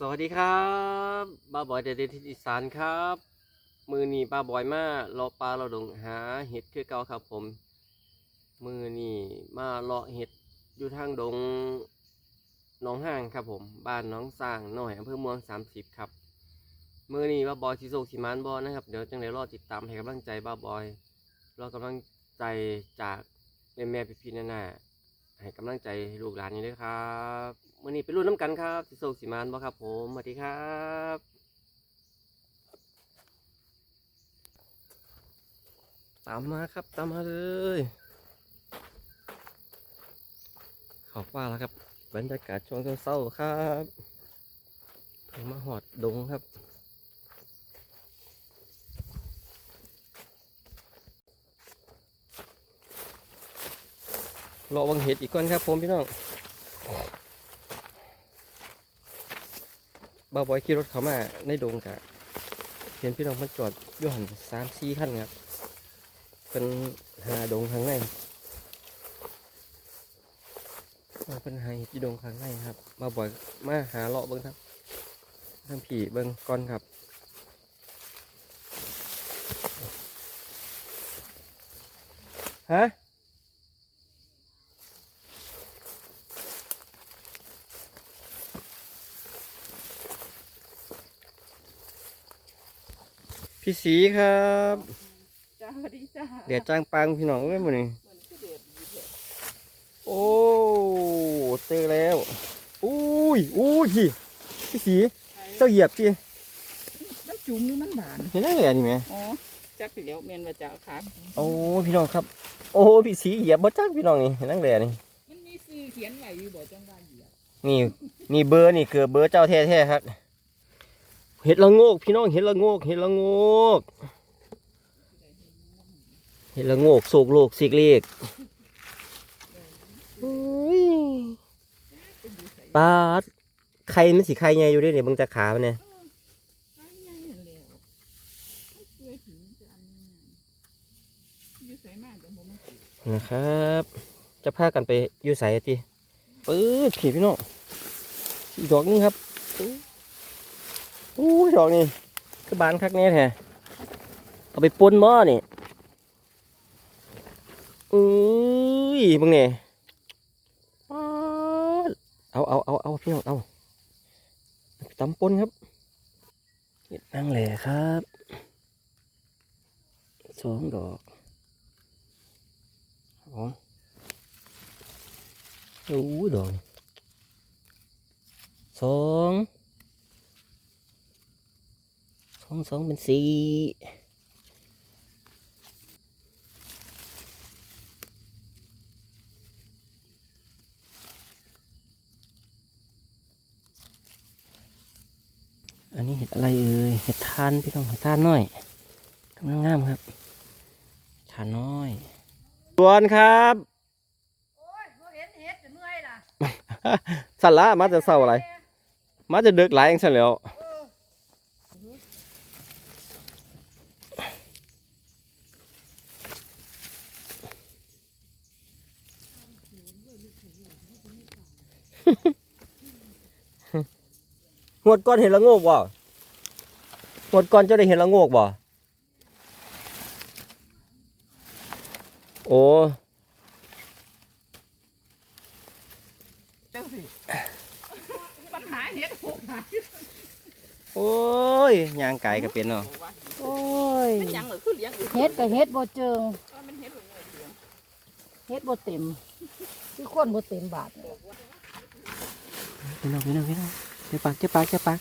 สวัสดีครับบ้าบอยเดดเดนทิศอีสานครับ มือนี้บ้าบอยมาเลาะปลาเราดงหาเห็ดคือเก่าครับผม มือนีมาเลาะเห็ดอยู่ทางดงหน้องห้างครับผม บ้านหน้องสร้างหน่อยอำเภอเมือง30ครับ มือนี้บ้าบอยสีโศกสีมานบอนะครับเดี๋ยวจังได้รอติดตามให้กำลังใจบ้าบอยรอกำลังใจจากแม่แม่พี่พี่นานาให้กำลังใจลูกหลานนี้ด้วยครับ มือนี้ไปรุ่นน้ำกันครับสีโศกสีมานบอครับผมสวัสดีครับตามมาครับตามมาเลยขอบว่าแล้วครับบรรยากาศช่วงเศร้าๆครับถึงมาหอดดงครับรอวังเห็ดอีกก่อนครับผมพี่น้อง บ่าวบอยขี่รถเขามาในดงกะเห็นพี่น้องมันจอดย้อนสามสี่ขั้นครับ เป็นหาดงข้างในมาเป็นหาที่ดงข้างในครับมาบ่อยมาหาเลาะเบิ้งครับทางผีเบิ้งก่อนครับฮะ พี่สีครับจ้าสวัสดีจ้าเดี๋ยวจ้างปังพี่น้องไว้หมดนี่เหมือนคือเดือดอยู่เนี่ยโอ้เจอแล้วอุ้ยอุ้ยพี่พี่สีเจ้าเหยียบพี่มันจุ่มนี่มันบานเห็นได้เลยอันนี่ไหมอ๋อจักสิแล้วเมนว่าจะเอาขาโอ้พี่น้องครับ โอ้พี่สีเหยียบบ่จ้างพี่น้องนี่เห็นได้เลยอันนี่มันมีซื้อเขียนไว้อยู่บ่จังว่าเหยียบนี่นี่เบอร์นี่คือเบอร์เจ้าแท้ๆครับ เห็ดละโงก พี่น้องเห็ดละโงก เห็ดละโงก เห็ดละโงกโศกโลกสิกเลกอุ้ยปลาดไข่มันสิไข่ใหญ่อยู่ด้วยเนี่ยเบิ่งจากขามันเนี่ยขาใหญ่นั่นแหล้วมันเปื่อยถึงจะอันนี้อยู่ใส่มากจังบ่มากินะครับ จะพากันไปยู่ใส่ทีปื๊ดผีพี่น้องอีกดอกนึงครับ อู้ดอกนี่คือบานคักแน่แท้เอาไปปนหม้อนี่อุ้ยมึงเนี่ยเอาเอาเอาเอาพี่น้องเอาตำปนครับนั่งแหล่ครับสองดอกผมโอ้ยดอกสอง สองสองเป็นสี่อันนี้เห็ดอะไรเอ่ยเห็ดทานพี่น้องเห็ดทานน้อยกำลังงามครับทานน้อยสวนครับโอ้ยบ่นเห็ดจะเมื่อยล่ะสันละมาจะเศร้าอะไร มาจะดึกหลายเองสันแล้ว หวดก่อนเห็นละโงกบ่หวดก่อนเจะได้เห็นละโงกบ่โอ้จังสิปัญหาเห็ดหกหาโอ้ยยางไก่ก็เป็นเนาะโอ้ยมันหยังเหรอคือเลี้ยงอื่นเฮ็ดกับเฮ็ดบ่เจิงเออมันเห็ดบ่เงี้ยเลี้ยงเฮ็ดบ่เต็ม คือคนบ่เต็มบาท พี่น้องพี่น้องพี่น้อง เจ็บปากเจ็บปากเจ็บปาก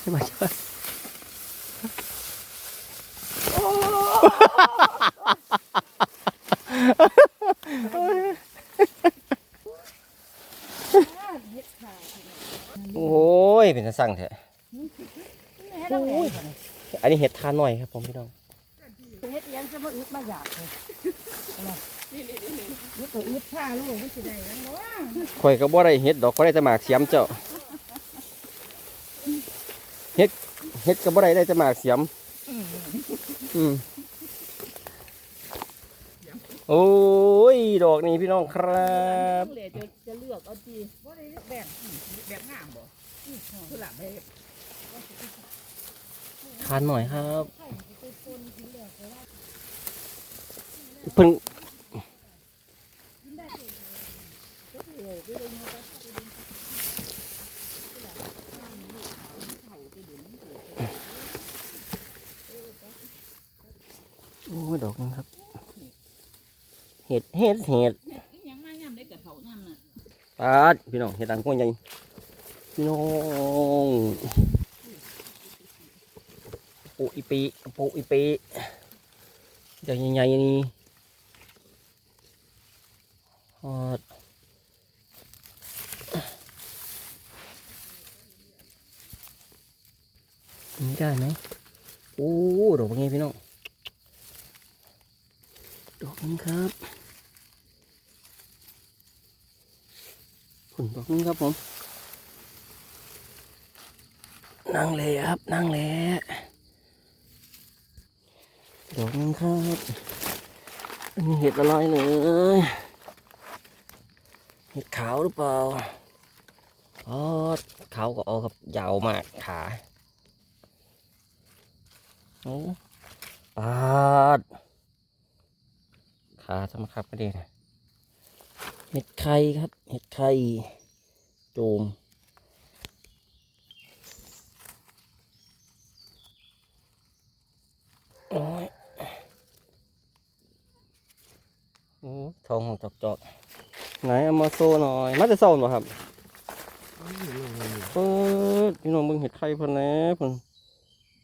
เจ็บปากเจ็บปากโอ้ย เป็นสั่งเถอะอันนี้เห็ดทานหน่อยครับผมพี่น้องเฮ็ดเอียงจะมาอึดมาอยากเลยนี่นี่นี่นี่นี่ก็อึดผ้าลูกมันสิได้แล้ววะข่อยก็บ่ได้เห็ดดอกข่อยได้แต่หมากเสียมเจ้าเห็ด เห็ดก็บ่ได้ได้แต่หมากเสียม อืมโอ้ย ดอกนี้พี่น้องครับเหลจะจะเลือกเอาจีว่าได้แบ่งแบบงามบ่คือหลับไปทานหน่อยครับ เพิ่งโอ้ยดอกนึงครับ เห็ดเห็ดเห็ดยังมายามได้กับเขายามน่ะปาดพี่น้องเห็ดต่างกว่าใหญ่พี่น้องปูอีปีปูอีปีใหญ่ใหญ่นี่ฮอดนี่ได้ไหมโอ้ดอกเป็นไงพี่น้องดอกนี้ครับ ผลดอกนี้ครับผม นั่งเลยครับ นั่งเลยดอกนี้ครับ อันนี้เห็ดอะไรเลย เห็ดขาวหรือเปล่าอ๋อขาวก็ออกครับยาวมากขาโอ้ปาด ขาสำคัญประเด็นเห็ดไข่ครับ เห็ดไข่โจมโอ้ยโอ้ ทองของจอกจอกๆไหนเอามาโซ่หน่อยมาจะซ่อนบ่ครับเปิดพี่น้องเบิ่งเห็ดไข่เพิ่นแหล้วเพิ่น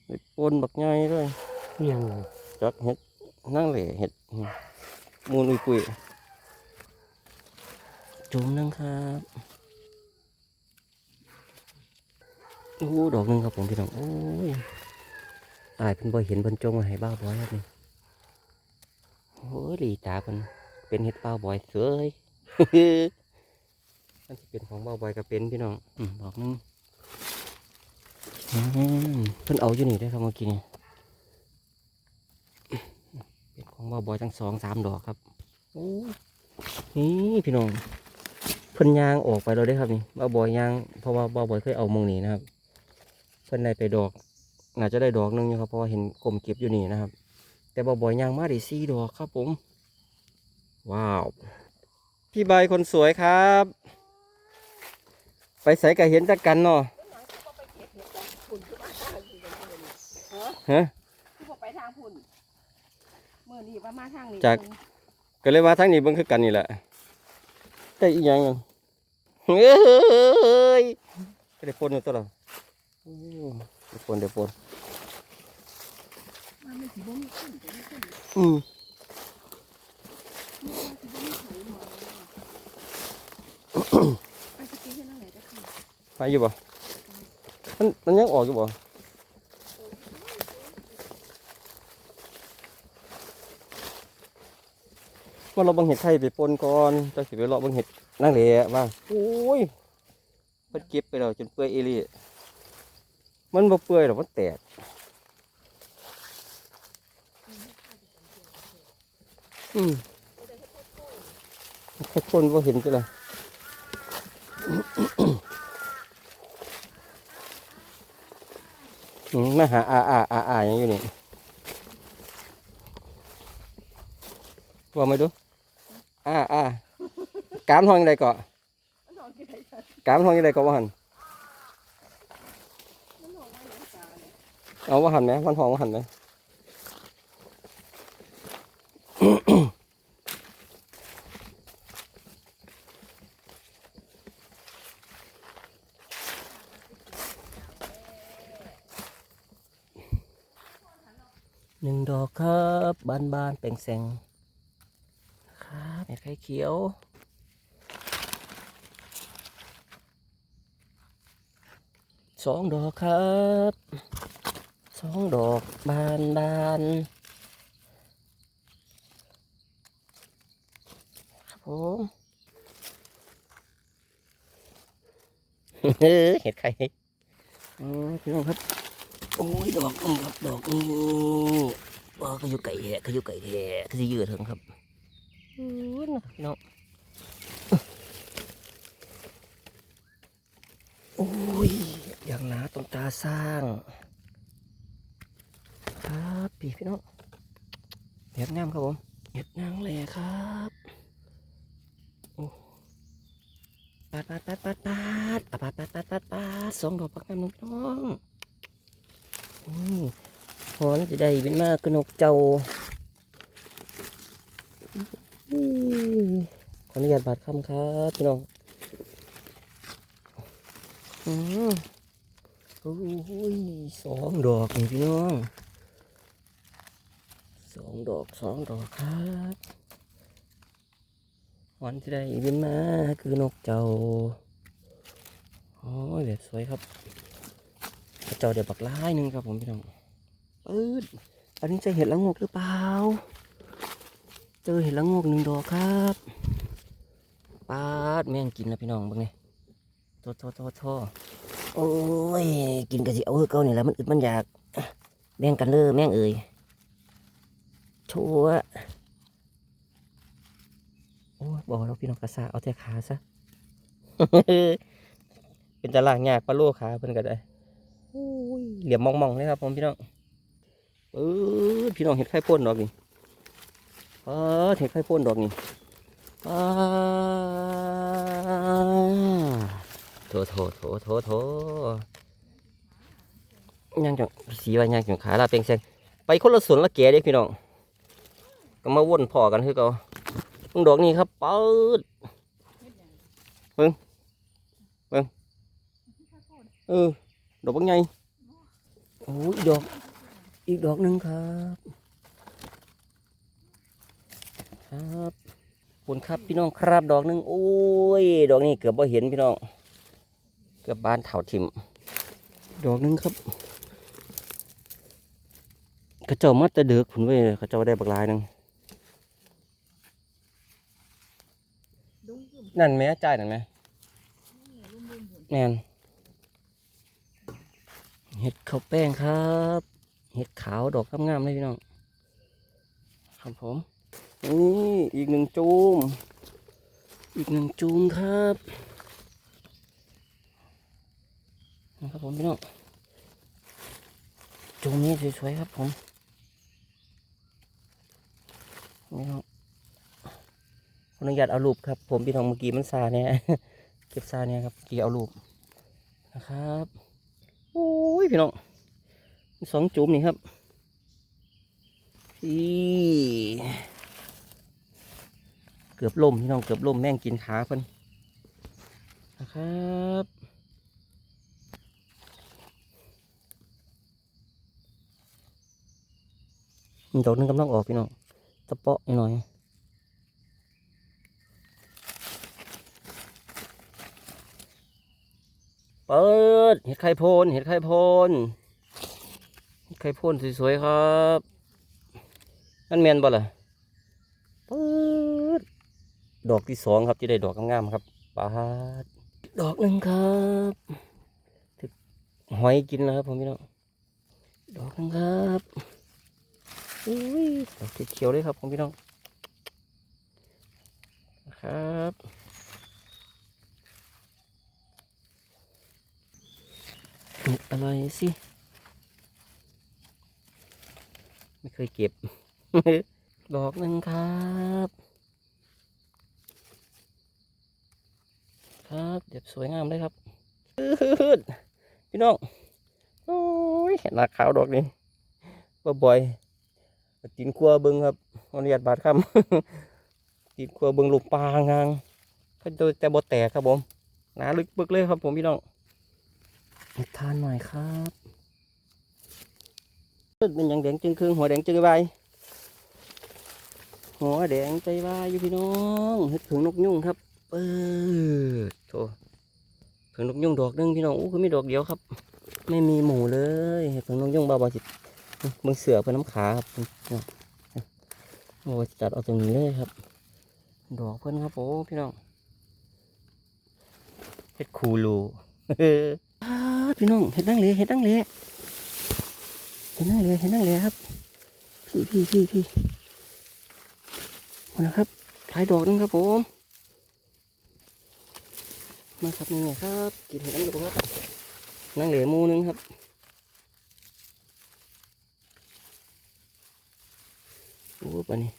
เห็ดปนบักใหญ่เลยยังจักเห็ดนั่งเหล่เห็ดมูลอุยปุยจุ่มนึงครับโอ้ดอกหนึงครับผมพี่น้องโอ้ยอายเป็นบ่เห็นเพิ่นจงมาให้บ้าวบอยครับนี่โอ้ยดีตาเพิ่น เป็นเห็ดบ้าวบอยเสยมันสิเป็นของบ้าวบอยก็เป็นพี่น้องอืมดอกหนึงอืมเพิ่นเอาอยู่นี่ได้อครับเมื่อกี้นี่เป็นของบ่าวบอยทั้งสองสามดอกครับโอ้นี่พี่น้องเพิ่นยางออกไปเราได้อครับนี่บ่าวบอยยางเพราะว่าบ่าวบอยเคยเอามงนี้นะครับ เพิ่นได้ไปดอกน่าจะได้ดอกหนึงอยู่ครับเพราะว่าเห็นกลมเก็บอยู่นี่นะครับ แต่บ่าวบอยยางมาได้สี่ดอกครับผม ว้าว พี่ใบคนสวยครับ ไปใส่กะเห็นจักกันเนาะฮะคือบ่ไปทางพุ่นมื้อนี้ว่ามาทางนี้จากก็เลยว่าทั้งนี้เบิ่งคือกันนี่แหละได้อีกอย่างหนึ่งเฮ้ยไม่ได้ปนอยู่ตัวเราโอ้ได้ปนได้ปนมันไม่สิบ่มีขึ้นแต่มีขึ้นอืม嗯 ไปสกินให้นั่งไหนก็คือยู่บ่ มันมันยังออกอยู่บ่ว่าเราบังเห็ดไข่ไปปนก่อนจะสิไปเลาะบังเห็ดนั่งเหละว่าโอ้ยเพิ่นเก็บไปแล้วจนเปื่อยเอหลี่มันบ่เปื่อยหรอกมันแตกอืม ค่คนว่าเห็นจ้ะล่ะอืมาหาอาอาอาอาอย่างอยู่นี่ว่าไม่ดูอาอากามทองยังไงเกาะกามทองยังไงเกาะว่าหันเอาว่าหันไหมวันทองว่าหันไหม หนึ่งดอกครับบานบานๆแปลงแสงครับเห็ดไข่เขียวสองดอกครับสองดอกบานบานๆครับผมเฮ้ยเห็ดไข่อ๋อพี่น้องครับ โอ้ยดอกนี่ครับดอกนี่ ว่าก็อยู่ไก่แหะก็อยู่ไก่แหะก็จะยืดถึงครับอือนะพี่น้องโอ้ยอย่างหนาตรงตาสร้าง ครับพี่พี่น้องเห็ดงามครับผมเห็ดนางแหล่ครับโอ้ปาดปาดปาดปาดปาดอะปาดปาดปาดปาดปาดสองดอกปักน้ำน้องพี่น้องอืม หอนจะได้เป็นมากกนกเจ้าขออนุญาตบาดคำครับพี่น้องอืมโอ้ยสองดอกพี่น้องสองดอกสองดอกครับวันที่ได้บินมาคือนกเจ้าโอ้ยแบบสวยครับ เจ้าเดี๋ยวบักร้ายหนึ่งครับผมพี่น้อง ปืดอันนี้จะเห็นละงกหรือเปล่า เจอเห็นละงกหนึ่งดอกครับปาดแม่งกินแล้วพี่น้องบ้างไงโทษโทษโทษโทษโอ้ย กินกะสิเอาเฮ้เก่านี่แหละมันอึดมันอยากแบ่งกันเลยแม่งเอ่ยชัวโอ้ยบอกแล้วพี่น้องกระซาเอาแต่ขาซะเป็นตารางยากปลาโลขาเพิ่นก็ได้โอ้ยเหลี่ยมมองๆเลยครับผมพี่น้อง เออพี่น้องเห็ดไข่พ่นดอกนี่เออเห็ดไข่พ่นดอกนี่อ้าโถโถโถโถโถยังจังสีว่ายังจังขาลาเป็นแซงไปคนละสวนละแก่เด้พี่น้องก็มาวนพอกันคือเก่ามึงดอกนี้ครับเปิดเฮ็ดหยังเออดอกบางไงโอ้ยดอก อีกดอกหนึ่งครับ ครับคุณครับพี่น้องครับดอกหนึ่งโอ้ย ดอกนี้เกือบบ่เห็นพี่น้อง เกือบบานเถาทิม ดอกหนึ่งครับกระเจ้ามัดแต่เดือกผุนไว้ยกระเจ้าได้บักลายหนึ่งนั่นไหมจ่ายนั่นไหมรุ่มรุ่มหุ่นแมนเห็ดข้าวแป้งครับ เห็ดขาวดอกงามๆเลยพี่น้องครับผมนี่อีกหนึ่งจูม อีกหนึ่งจูมครับนะครับผมพี่น้องจูมนี้สวยๆครับผมพี่น้องขออนุญาตเอารูปครับ ผมพี่น้องเมื่อกี้มันซาเนี่ยเก็บซาเนี่ยครับเกี่ยวเอารูปนะครับโอ้ยพี่น้อง สองจุ่มนี่ครับพี่เกือบล่มพี่น้องเกือบล่มแม่งกินขาเพิ่นนะครับมีดอกหนึงกำลังออกพี่น้องตะเปาะหน่อยเปิดเห็ดไข่โพนเห็ดไข่โพนเห็ด ไข่โพนสวยๆครับนั่นเมียนบ่ล่ะเปิดดอกที่สองครับที่ได้ดอกงามๆครับปาดดอกหนึ่งครับถึกหอยกินแล้วครับผมพี่น้องดอกหนึงครับอุ้ยดอกเขียวๆเลยครับผมพี่น้องนะครับเห็ดอะไรสิ ไม่เคยเก็บ ดอกหนึ่งครับ ครับเด็บสวยงามเลยครับพี่น้องโอ้ยเห็นหน้าขาวดอกนี้บ่บ่อยตีนกลัวเบิงครับอนุญาตบาดคำตีนกลัวเบิงลูกปลางางก็โดยแต่บ่แตกครับผมหนาลึกปึกเลยครับผมพี่น้องทานหน่อยครับ เป็นอย่างแดงจึงครึ่งหัวแดงจึงใบหัวแดงใจใบอยู่พี่น้องเห็ดผึ่งนกยุ่งครับเปิดโถผึ่งนกยุ่งดอกนึงพี่น้องอู้คือมีดอกเดียวครับ ไม่มีหมูเลยเห็ดผึ่งนกยุ่งบาบาจิตมึงเสือเป็นน้ำขาครับโอ้จัดเอาตรงนี้เลยครับ ดอกเพิ่อนครับโอ้พี่น้องเห็ดคูลูอ่าพี่น้องเห็ดนั่งเลยเห็ดนั่งเลย ห็ดนั่งเลยเห็ดนั่งเลยครับ พี่พี่พี่พี่มานะครับท้ายดอกนึงครับผมมาครับนี่ไงครับกินเห็ดน้ำดูครับนั่งเหลือมูนึงครับโอ้ปะนี่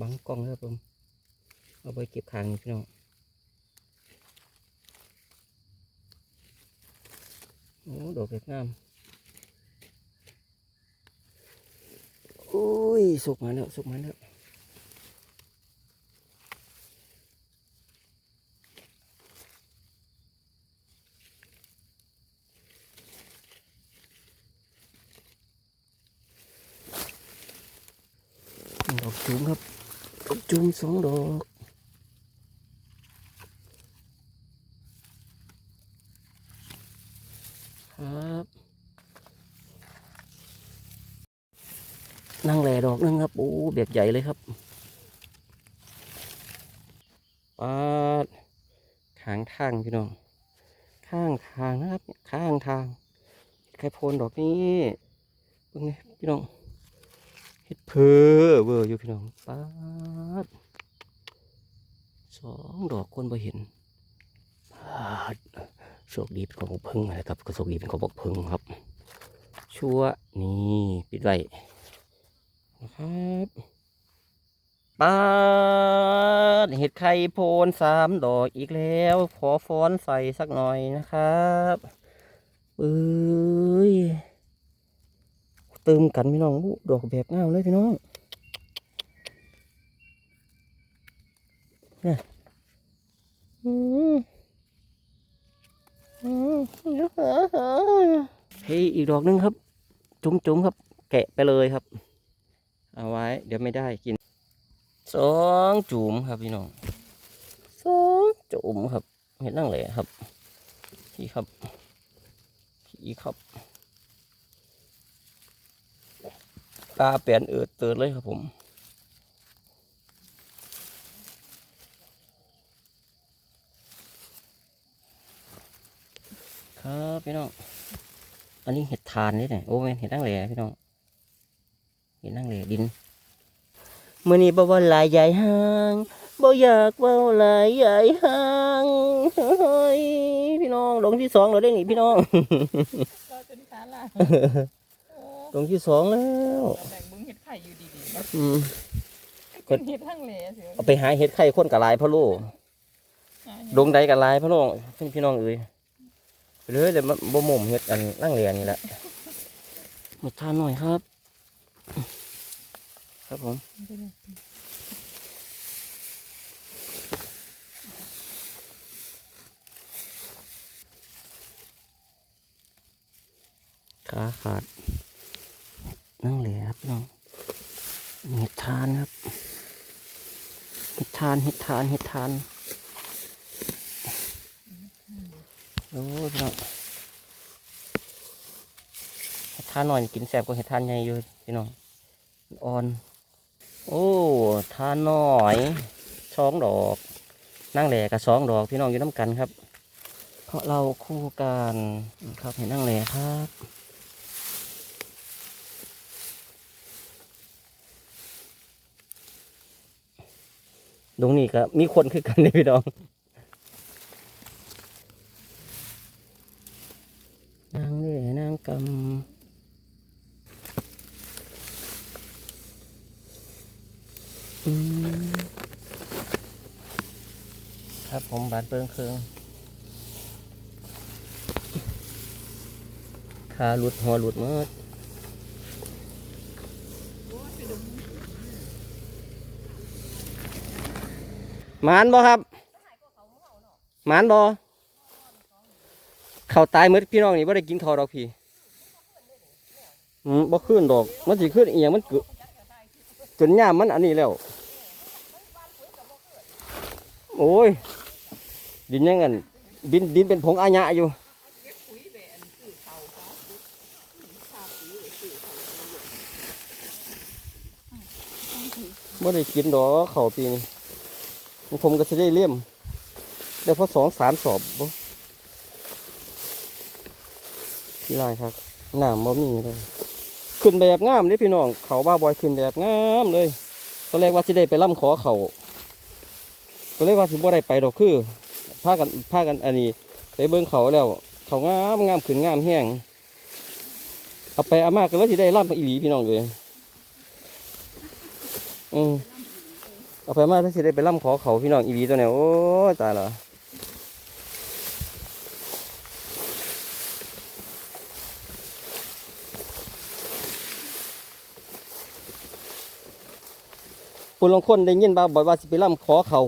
บังกล้องครับผมเอาไปเก็บขางพี่น้องโอ้ดอกเด็ดงาม อุ้ย สุกมาแล้ว สุกมาแล้วดอกจุ้มครับดอกจุ้มสองดอก นั่งแหล่ดอกนึงครับโอ้แบบใหญ่เลยครับปาดข้างทางพี่น้อง ข้างทางนะครับ ข้างทางไข่โพนดอกนี้เบิ่งนี่พี่น้องเฮ็ดเพอเบอร์อยู่พี่น้องปาดสองดอกคนบ่เห็นปาดโชคดีเป็นของบกพึ่งนะครับก็โชคดีเป็นของบกพึ่งครับ ชั่วนี่ปิดไว้ นะครับปาดเห็ดไข่โพนสามดอกอีกแล้ว ขอฟ้อนใส่สักหน่อยนะครับเอ้ยเติมกันพี่น้องดอกแบบงามเลยพี่น้องเนี่ยอืมอืมเฮ้ยอีกดอกหนึงครับ จุ้มๆครับ แกะไปเลยครับ เอาไว้ เดี๋ยวไม่ได้กินสองจุ่มครับพี่น้องสองจุ่มครับเห็นนั่งเลยครับพี่ครับพี่ครับตาเปลี่ยนเอืดเตือนเลยครับผมครับพี่น้อง อันนี้เห็ดทานนี่แหละโอ้แม่นเห็ดนั่งเหล่พี่น้อง เห็ดนั่งเหล่ดินมื่อนี้บ่ว่าหลายใหญ่ห้างบ่อยากเว่าหลายใหญ่ห้างเฮ้ยพี่น้องลงที่สองเราได้หนิพี่น้องก็จนขาลาโอ้ลงที่สองแล้วแบ่งมึงเห็ดไข่อยู่ดีๆนะอืมก็เห็ดทั้งเหลเสียเอาไปหาเห็ดไข่คนกับลายพ่อลูกดงใดกันลายพี่น้องพี่พี่น้องเอ้ยไปเลยเดี๋ยวมันบ่หม่มเฮ็ดอันร่างเรียนนี่แหละมาทานหน่อยครับ ครับผมขาขาดนั่งเหลยครับน้องเห็ดทานครับเห็ดทานเห็ดทานเห็ดทานโอ้ยน้องเห็ดทานหน่อยกินแสบกว่าเห็ดทานใหญ่อยู่ พี่น้องอ่อน โอ้ทานหน่อยสองดอกนั่งแหล่กับสองดอกพี่น้องอยู่น้ำกันครับ เพราะเราคู่กันครับเห็นนั่งแหล่ครับตรงนี้ก็มีคนคือกันเลยพี่น้องนางเล่นางกำอืม ครับผมบานเปิงเครืองขาหลุดหัวหลุดหมดหมานบ่ครับหมานบ่เขาตายมืดพี่น้องนี่บ่ได้กินข้าดอกพี่อืมบ่ขึ้นดอก มันสิขึ้นเอียงมันเกิดจนยามมันอันนี้แล้ว โอ้ย ดินยังกันดินดินเป็นผงอาญะอยู่ไม่ได้กินดอกเขาปีนี้ผมก็จะได้เลี่ยม ได้พราะสองสามสอบบ่ที่ไรครับหน้ำบ่มีเลยขึ้นแบบงามเลยพี่น้องเขาบ้าบอยขึ้นแบบงามเลยตอนแรกว่าสิได้ไปล่ำขอเขา ตอนแรกว่าสิบ่ได้ไปดอกคือพากันพากันอันนี้ไปเบิ่งเขาแล้ว เขางามงามขึ้นงามแห้งเอาไปอามากก็เลยสิได้ล่ำอีหลีพี่น้องเลยอืมเอาไปมาถ้าสิได้ไปล่ำขอเขาพี่น้องอีหลีตัวเนี้ยโอ้ตายละปุ่นลงคนได้ยินบ่าบ่อยว่าสิไปล่ำขอเขา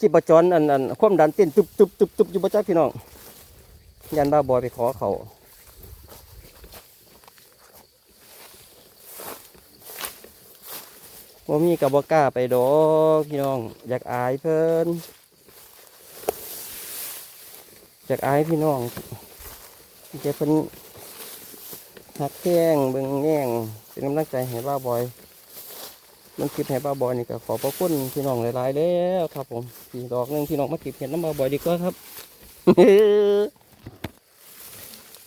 จิบจรอันอันความดันเต้นตุบตุบตุบตุบอยู่บ่จ้าพี่น้องยันบ้าบอยไปขอเขาว่ามีกับบ่กล้าไปดอกพี่น้อง อยากอายเพิ่นอยากอายพี่น้องเจ้เพิ่นหักแข้งเบิ่งแง่งเป็นกำลังใจให้บ้าบอย มันคลิปให้บ้าบอยนี่ก็ขอพระคุณพี่น้องหลายๆแล้วครับ ผมพี่ดอกหนึ่งพี่น้องมาเก็บเห็ดน้ำบ้าบอยดีกว่าครับ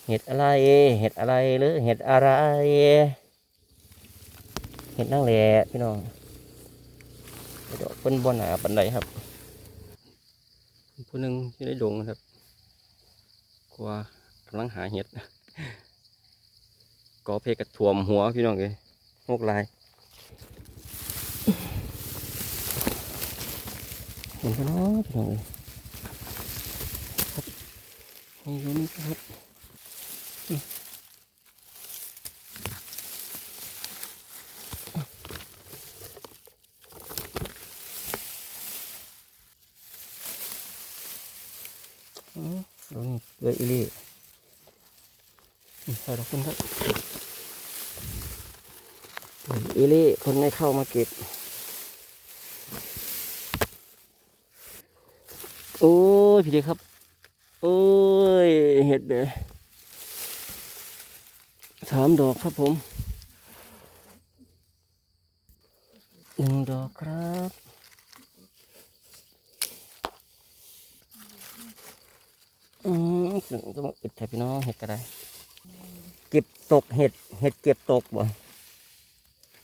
เห็ดอะไร เห็ดอะไรหรือเห็ดอะไร เห็ดนั่งแหละพี่น้องเดอกเพิ่นบนหนาปันไดครับผู้หนึ่งที่ได้ดงครับกลัวกำลังหาเห็ดกอเพกระถ่วมหัวพี่น้องเลยงกลาย เห็นกันเนาะพี่น้องเอ้ยครับนี่อยู่นี่ครับอืมอืมดูนี่เกลืออีลี่ใส่ดอกคุณครับเกลืออีลี่คนไม่เข้ามาเก็บ โอ้ยพี่เด็กครับ โอ้ยเห็ดเด้อสามดอกครับผมหนึ่งดอกครับอืมถึงจะมาอึดแถพี่น้องเห็ดก็ได้ เก็บตกเห็ดเห็ดเก็บตกบ่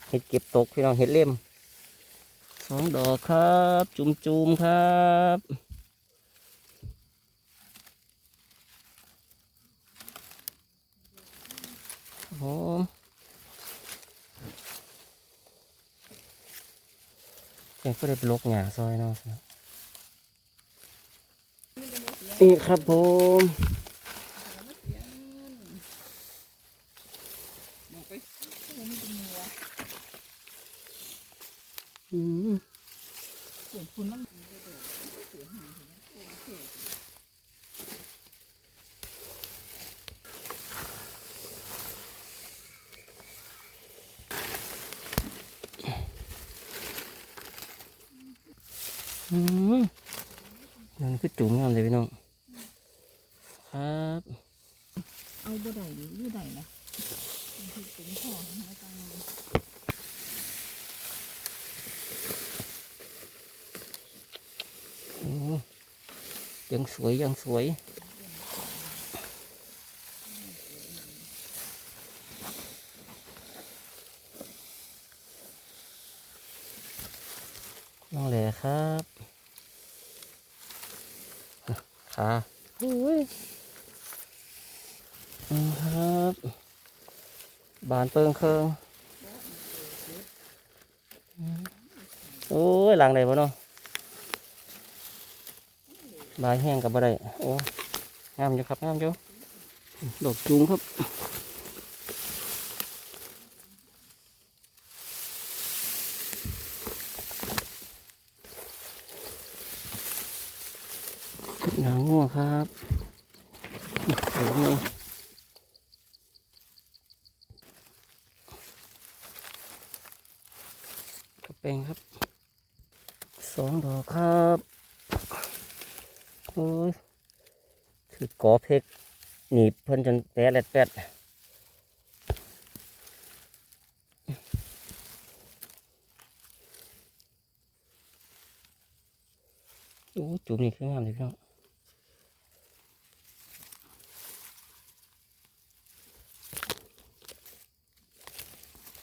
เห็ดเก็บตกพี่น้องเห็ดเล่มสองดอกครับ จุ่มๆครับ ผมเองก็ได้ไปลกหงาซอยเนาะนี่ครับผมมันไปมันมีเป็นหัวอืม เสียงคุณมั นอืมนั่นคือจุ่มงามเลยพี่น้อง ครับ เอาบ่ได้หรือบ่ได้นะมันคือเป็นพ่อหาตังค์โอ้ยังสวยยังสวย น้องแหล่ครับขาโอ้ยอืมครับ บานเปิงเคิงอืมโอ้ยหลังไหนบ่เนาะบายแห้งกับบ่ได้โอ้งามอยู่ครับงามอยู่ดอกจุงครับหนังงัวครับโอ้โหกระเปงครับ สองดอกครับ โอ้ยคือกอเพกหนี บเพิ่นจนแปะแลดแปดโอ้จุ่มนี่คืองามเลยพี่น้อง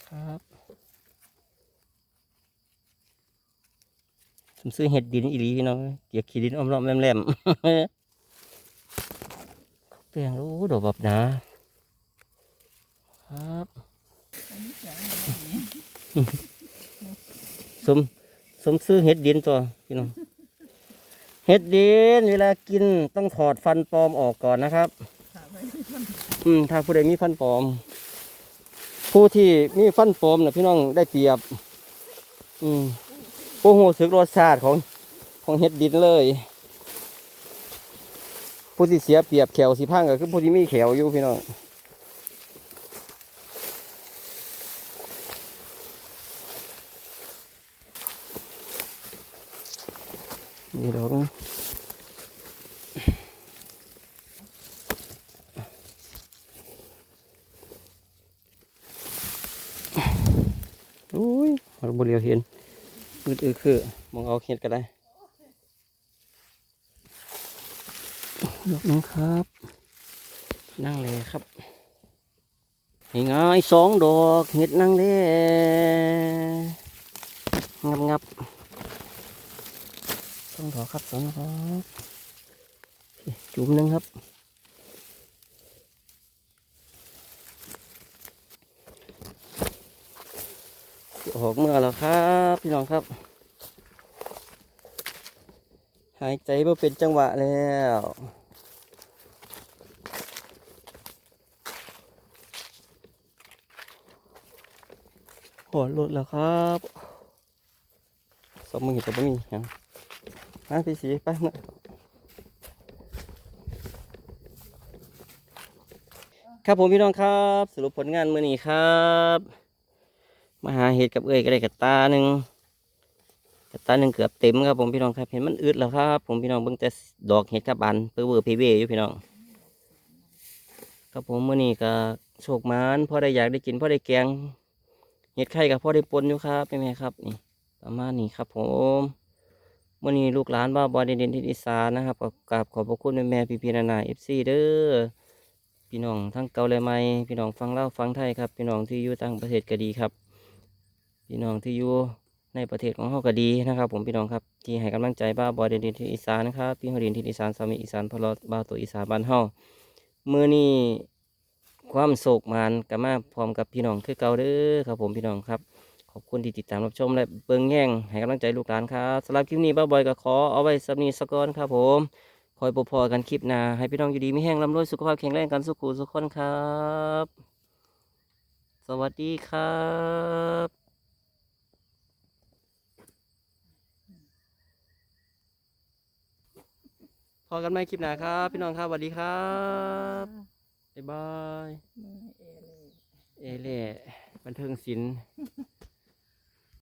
ครับผมซื้อเห็ดดินอีหลีพี่น้องเกียกขี้ดินอ้อมรอมแหลมๆ เปลียงรู้ดอกแบบหนาครับอันนี้แสงอะไรนี่สมสมซื้อเห็ดดินตัวพี่น้องเห็ดดินเวลากินต้องถอดฟันปลอมออกก่อนนะครับขาไปที่ต้นอืมถ้าผู้ใดมีฟันปลอม ผู้ที่มีฟันปลอมนะพี่น้องได้เปรียบ อืมผู้หูสึกรสชาติของของเห็ดดินเลย ผู้ที่เสียเปรียบแขวสีพังก็คือผู้ที่มีแขวอยู่พี่น้องนี่ดอกอุ้ยเราบริเวณเห็นมืดอือคือมองเอาเห็ดก็ได้ ดอกนึงครับ นั่งเลยครับนี่ไงสองดอกเห็ดนั่งเลยงับงับสองดอกครับสองดอกจุ่มหนึ่งครับออกเมื่อแล้วครับ พี่น้องครับ หายใจมาเป็นจังหวะแล้ว หัวหลุดแล้วครับสองมือเห็นแต่ไม่มีหยังมาพี่สีไปมาครับผมพี่น้องครับ สรุปผลงานมือนี้ครับมาหาเห็ดกับเอ้ยก็ได้กับตาหนึ่งกับตาหนึ่งเกือบเต็มครับผมพี่น้องครับเห็นมันอึดแล้วครับ ผมพี่น้องเบิ่งแต่ดอกเห็ดกับบานเปื้อเวอร์เพเวอยู่พี่น้องครับผมมื่อนี้ก็โชคมานพอได้อยากได้กินพอได้แกง เห็ดไข่กับพ่อได้ปนอยู่ครับแม่แม่ครับนี่ประมาณนี้ครับผมมื่อนี้ลูกหลานบ้าบอเด่นที่อีสานนะครับก็กราบขอบพระคุณแม่แม่พี่พี่นานาเอฟซีเด้อพี่น้องทั้งเกาและไม่พี่น้องฟังเล่าฟังไทยครับ พี่น้องที่อยู่ต่างประเทศก็ดีครับ พี่น้องที่อยู่ในประเทศของเฮาก็ดีนะครับ ผมพี่น้องครับที่ให้กำลังใจบ้าบอเด่นที่อีสานนะครับพี่ฮอดินที่อีสานสามีอีสานพลอดบ้าตัวอีสานบ้านเฮามื่อนี้ ความโศกมานกับมาพร้อมกับพี่น้องคือเก่าเด้อครับผมพี่น้องครับ ขอบคุณที่ติดตามรับชมและเบิ่งแย่งให้กำลังใจลูกหลานครับสำหรับคลิปนี้บ้าบอยก็ขอเอาไว้สำนีสกอนครับผมคอยปพอกันคลิปหน้าให้พี่น้องอยู่ดีไม่แห้งร่ำรวยสุขภาพแข็งแรงกันสุขุสุขคนครับ สวัสดีครับพอกันไหมคลิปหน้าครับ พี่น้องครับสวัสดีครับ บ๊ายบายมือเอเลยเอเล่บันเทิงศิลป์